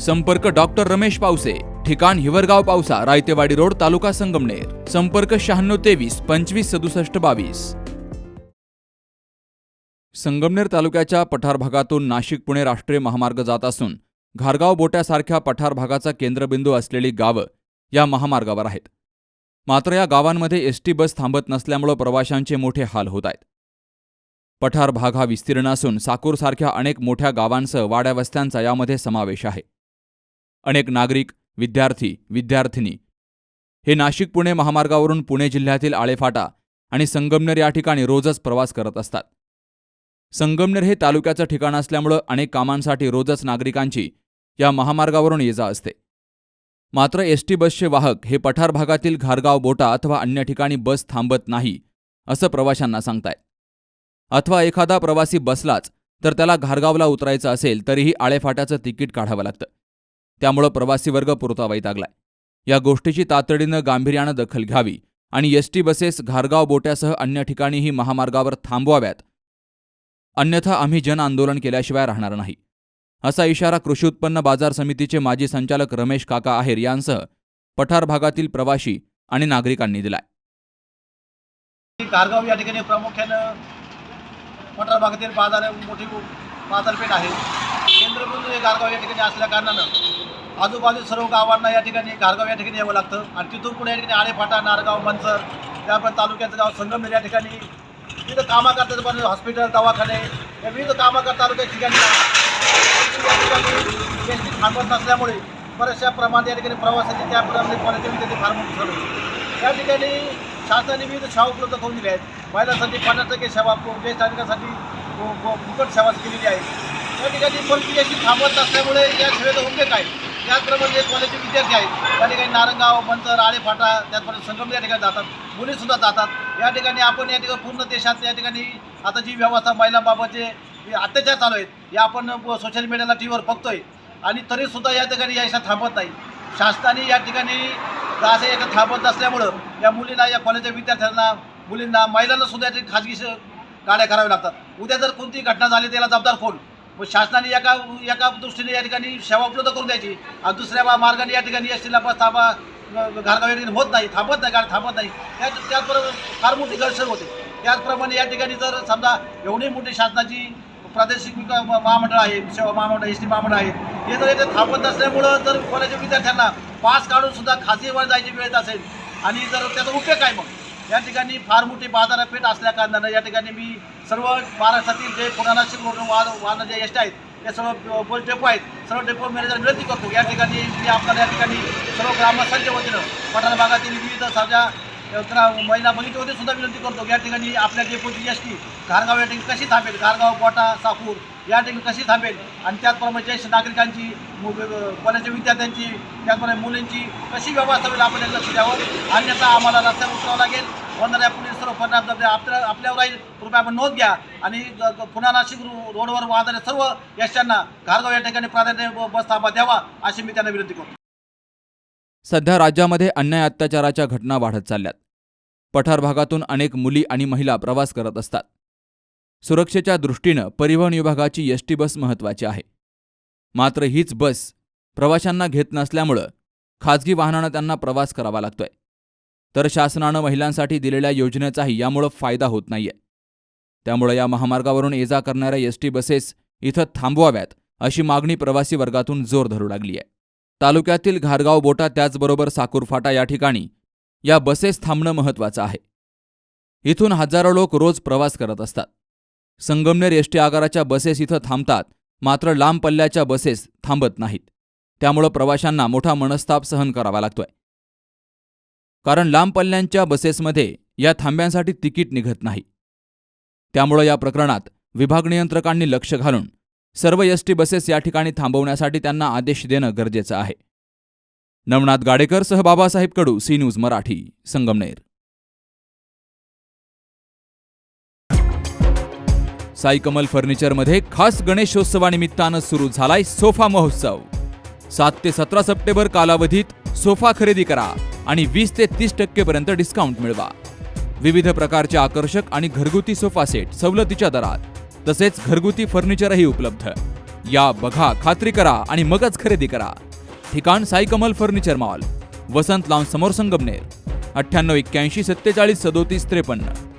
संपर्क डॉक्टर रमेश पावसे ठिकाण हिवरगाव पावसा रायतेवाडी रोड तालुका संगमनेर. संपर्क शहाण्णव तेवीस पंचवीस सदुसष्ट बावीस. संगमनेर तालुक्याच्या पठार भागातून नाशिक पुणे राष्ट्रीय महामार्ग जात असून घारगाव बोट्यासारख्या पठार भागाचा केंद्रबिंदू असलेली गावं या महामार्गावर आहेत. मात्र या गावांमध्ये एस टी बस थांबत नसल्यामुळं प्रवाशांचे मोठे हाल होत आहेत. पठार भाग हा विस्तीर्ण असून साकूरसारख्या अनेक मोठ्या गावांसह वाड्यावस्त्यांचा यामध्ये समावेश आहे. अनेक नागरिक विद्यार्थी विद्यार्थिनी. हे नाशिक पुणे महामार्गावरून पुणे जिल्ह्यातील आळेफाटा आणि संगमनेर या ठिकाणी रोजच प्रवास करत असतात. संगमनेर हे तालुक्याचं ठिकाण असल्यामुळं अनेक कामांसाठी रोजच नागरिकांची या महामार्गावरून ये जा असते. मात्र एस टी बसचे वाहक हे पठार भागातील घारगाव बोटा अथवा अन्य ठिकाणी बस थांबत नाही असं प्रवाशांना सांगतायत. अथवा एखादा प्रवासी बसलाच तर त्याला घारगावला उतरायचं असेल तरीही आळेफाट्याचं तिकीट काढावं लागतं. त्यामुळं प्रवासी वर्ग पुरता वैतागलाय या गोष्टीची तातडीनं गांभीर्यानं दखल घ्यावी आणि एस टी बसेस घारगाव बोट्यासह अन्य ठिकाणीही महामार्गावर थांबवाव्यात. अन्यथा आम्ही जन आंदोलन केल्याशिवाय राहणार नाही. असा इशारा कृषी उत्पन्न बाजार समितीचे माजी संचालक रमेश काका आहेर यांसह पठार भागातील प्रवाशी आणि नागरिकांनी दिलाय. कारगाव या ठिकाणी प्रामुख्यानं पठार भागातील बाजार मोठी बाजारपेठ आहे. केंद्रबिंदू हे कारगाव या ठिकाणी असल्या कारणानं आजूबाजू सर्व गावांना या ठिकाणी गारगाव या ठिकाणी यावं लागतं. आणि तिथून पुढे या ठिकाणी आळेफाटा नारगाव मनसर त्यापर्यंत तालुक्याचं गाव संगमनेर या ठिकाणी. विविध कामा करतात पण हॉस्पिटल दवाखाने या विविध कामा तालुक्या ठिकाणी थांबत नसल्यामुळे बऱ्याचशा प्रमाणात या ठिकाणी प्रवासाची त्याप्रमाणे क्वालिटी विद्यार्थी फार मोठी झाली या ठिकाणी शासनाने विविध सेवा उपलब्ध करून दिल्या आहेत. महिलांसाठी पन्नास टक्के सेवा ज्येष्ठ नागरिकांसाठी फुकट सेवा केलेली आहे. या ठिकाणी परिस्थिती अशी थांबत नसल्यामुळे या सेवेचा उपयोग आहे त्याचप्रमाणे जे कॉलेजचे विद्यार्थी आहेत त्या ठिकाणी नारंगाव मंतर आळेफाटा त्याचप्रमाणे संगम या ठिकाणी जातात. मुलीसुद्धा जातात. या ठिकाणी आपण या ठिकाणी पूर्ण देशात या ठिकाणी आता जी व्यवस्था महिलांबाबतचे जे अत्याचार चालू आहेत हे आपण सोशल मीडियाला टी व्हीवर बघतोय. आणि तरीसुद्धा या ठिकाणी यायचा थांबत नाही. शासनाने या ठिकाणी असं याच्यात थांबत नसल्यामुळं या मुलींना या कॉलेजच्या विद्यार्थ्यांना मुलींना महिलांना सुद्धा खाजगी गाड्या कराव्या लागतात. उद्या जर कोणती घटना झाली त्याला जबाबदार कोण? मग शासनाने एका एका दृष्टीने या ठिकाणी सेवा उपलब्ध करून द्यायची. आणि दुसऱ्या मार्गाने या ठिकाणी एस टीला बस थांबा घारगाव या ठिकाणी होत नाही थांबत नाही गाडी थांबत नाही. त्या त्याचबरोबर फार मोठी गैरसोय होते. त्याचप्रमाणे या ठिकाणी जर समजा एवढी मोठी शासनाची प्रादेशिक महामंडळ आहे सेवा महामंडळ एस टी महामंडळ आहे हे जर येथे थांबत नसल्यामुळं जर कॉलेजच्या विद्यार्थ्यांना पास काढून सुद्धा खासगी वर जायची वेळ असेल आणि जर त्याचा उपयोग काय मग? या ठिकाणी फार मोठी बाजारपेठ असल्या कारणानं या ठिकाणी मी सर्व महाराष्ट्रातील जे पुराणाशी नाशिक वाहन वाहनं जे एस्ट आहेत ते सर्व बस डेपो आहेत सर्व डेपो मॅनेजर विनंती करतो. या ठिकाणी मी आपल्याला या ठिकाणी सर्व ग्रामस्थांच्या वतीनं पठार भागातील विविध साध्या महिला भगिनीच्या सुद्धा विनंती करतो या ठिकाणी आपल्या डेपोची एस टी घारगाव या ठिकाणी कशी थांबेल? खारगाव गोटा साकूर या ठिकाणी कशी थांबेल? आणि त्याचप्रमाणे ज्येष्ठ नागरिकांची कॉलेजच्या विद्यार्थ्यांची त्याचप्रमाणे मुलींची कशी व्यवस्था होईल आपण लक्ष द्यावं? अन्यथा आम्हाला रस्त्यावर उतरावं लागेल. होणाऱ्या पुढील सर्व परिणाम आपल्या आपल्यावर राहील कृपया आपण नोंद घ्या. आणि पुन्हा नाशिक रोडवर वाहणाऱ्या सर्व यशांना घारगाव या ठिकाणी प्राधान्य बस थांबा द्यावा अशी मी त्यांना विनंती करतो. सध्या राज्यामध्ये अन्याय अत्याचाराच्या घटना वाढत चालल्यात. पठार भागातून अनेक मुली आणि महिला प्रवास करत असतात. सुरक्षेच्या दृष्टीनं परिवहन विभागाची एसटी बस महत्त्वाची आहे. मात्र हीच बस प्रवाशांना घेत नसल्यामुळं खाजगी वाहनानं त्यांना प्रवास करावा लागतोय. तर शासनानं महिलांसाठी दिलेल्या योजनेचाही यामुळं फायदा होत नाहीये. त्यामुळं या महामार्गावरून ये जा करणाऱ्या एसटी बसेस इथं थांबवाव्यात अशी मागणी प्रवासी वर्गातून जोर धरू लागली आहे तालुक्यातील घारगाव बोटा त्याचबरोबर साकूरफाटा या ठिकाणी या बसेस थांबणं महत्त्वाचं आहे. इथून हजारो लोक रोज प्रवास करत असतात. संगमनेर एष्टी आगाराच्या बसेस इथं थांबतात मात्र लांब पल्ल्याच्या बसेस थांबत नाहीत. त्यामुळं प्रवाशांना मोठा मनस्ताप सहन करावा लागतोय. कारण लांब पल्ल्यांच्या बसेसमध्ये या थांब्यांसाठी तिकीट निघत नाही. त्यामुळं या प्रकरणात विभाग नियंत्रकांनी लक्ष घालून सर्व एस टी बसेस या ठिकाणी थांबवण्यासाठी त्यांना आदेश देणं गरजेचं आहे. नवनाथ गाडेकर सह बाबासाहेब कडू सी न्यूज मराठी संगमनेर. साई कमल फर्निचरमध्ये खास गणेशोत्सवानिमित्तानं सुरू झालाय सोफा महोत्सव. सात ते सतरा सप्टेंबर कालावधीत सोफा खरेदी करा आणि वीस ते तीस टक्केपर्यंत डिस्काउंट मिळवा. विविध प्रकारचे आकर्षक आणि घरगुती सोफा सेट सवलतीच्या दरात. तसेच घरगुती फर्निचरही उपलब्ध. या बघा खात्री करा आणि मगच खरेदी करा. ठिकाण Saikamal furniture mall. Vasant lawn समोर संगमनेर. अठ्ठ्याण्णव एक्क्याऐंशी सत्तेचाळीस सदोतीस त्रेपन्न.